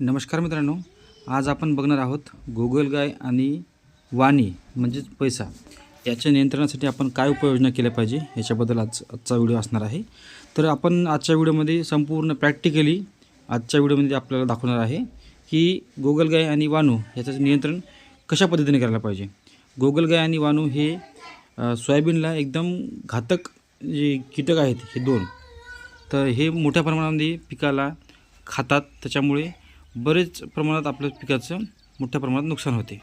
नमस्कार मित्रांनो आज आपण बघणार आहोत गोगलगाय आणि वाणी म्हणजेच पैसा याच्या नियंत्रणासाठी आपण काय उपाययोजना केल्या पाहिजे याच्याबद्दल आज आजचा व्हिडिओ असणार आहे. तर आपण आजच्या व्हिडिओमध्ये संपूर्ण प्रॅक्टिकली आजच्या व्हिडिओमध्ये आपल्याला दाखवणार आहे की गोगलगाय आणि वानू याचं नियंत्रण कशा पद्धतीने करायला पाहिजे. गोगलगाय आणि वानू हे सोयाबीनला एकदम घातक जे कीटक आहेत हे दोन. तर हे मोठ्या प्रमाणामध्ये पिकाला खातात त्याच्यामुळे बरेच प्रमाणात आपल्या पिकाचं मोठ्या प्रमाणात नुकसान होते.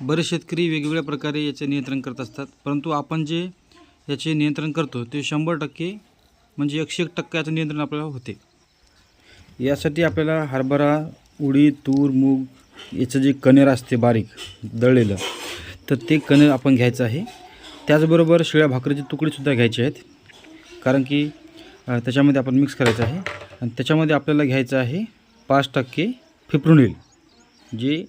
बरेच शेतकरी वेगवेगळ्या प्रकारे याचे नियंत्रण करत असतात. परंतु आपण जे याचे नियंत्रण करतो ते शंभर टक्के म्हणजे एकशे एक टक्क्याचं नियंत्रण आपल्याला होते. यासाठी आपल्याला हरभरा उडीद तूर मूग याचं जे कणेर असते बारीक दळलेलं तर ते कणेर आपण घ्यायचं आहे. त्याचबरोबर शिळ्या भाकरीचे तुकडेसुद्धा घ्यायचे आहेत. कारण की त्याच्यामध्ये आपण मिक्स करायचं आहे. आणि त्याच्यामध्ये आपल्याला घ्यायचं आहे पाच टक्के फिप्रोनिल जे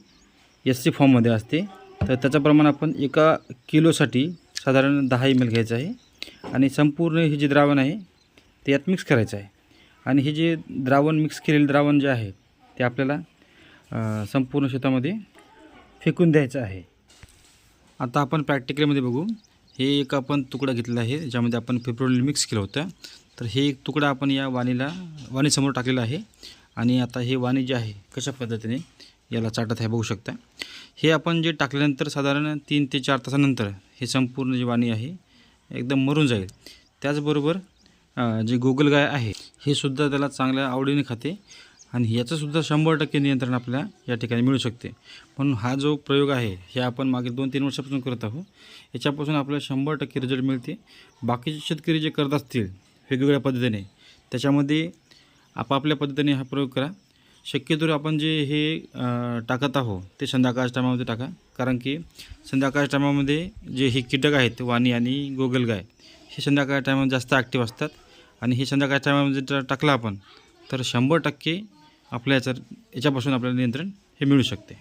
एस सी फॉर्ममध्ये असते. तर त्याचं प्रमाण आपण एका किलोसाठी साधारण दहा एम एल घ्यायचं आहे. आणि संपूर्ण हे जे द्रावण आहे ते यात मिक्स करायचं आहे. आणि हे जे द्रावण मिक्स केलेलं द्रावण जे आहे ते आपल्याला संपूर्ण शेतामध्ये फेकून द्यायचं आहे. आता आपण प्रॅक्टिकलमध्ये बघू. हे एक आपण तुकडा घेतलेला आहे ज्यामध्ये आपण पेट्रोल मिक्स केलं होतं. तर हे एक तुकडा आपण या वाणीला वाणीसमोर टाकलेला आहे. आणि आता हे वाणी जे आहे कशा पद्धतीने याला चाटत आहे बघू शकता हे आपण जे टाकल्यानंतर साधारण तीन ते चार तासानंतर हे संपूर्ण जे वाणी आहे एकदम मरून जाईल. त्याचबरोबर जे गोगल गाय आहे हे सुद्धा त्याला चांगल्या आवडीने खाते आणि याचंसुद्धा शंभर टक्के नियंत्रण आपल्या या ठिकाणी मिळू शकते. म्हणून हा जो प्रयोग आहे हे आपण मागील दोन तीन वर्षापासून करत आहोत. याच्यापासून आपल्याला शंभर टक्के रिझल्ट मिळते. बाकीचे शेतकरी जे करत असतील वेगवेगळ्या पद्धतीने त्याच्यामध्ये आपापल्या पद्धतीने हा प्रयोग करा. शक्यतो आपण जे हे टाकत आहो ते संध्याकाळच्या टायमामध्ये टाका. कारण की संध्याकाळच्या टायमामध्ये जे हे कीटक आहेत वाणी आणि गोगलगाय हे संध्याकाळ टायमामध्ये जास्त ॲक्टिव्ह असतात. आणि हे संध्याकाळ टायमामध्ये जर टाकलं आपण तर शंभर टक्के आपल्या याच्या याच्यापासून आपल्याला नियंत्रण हे मिळू शकते.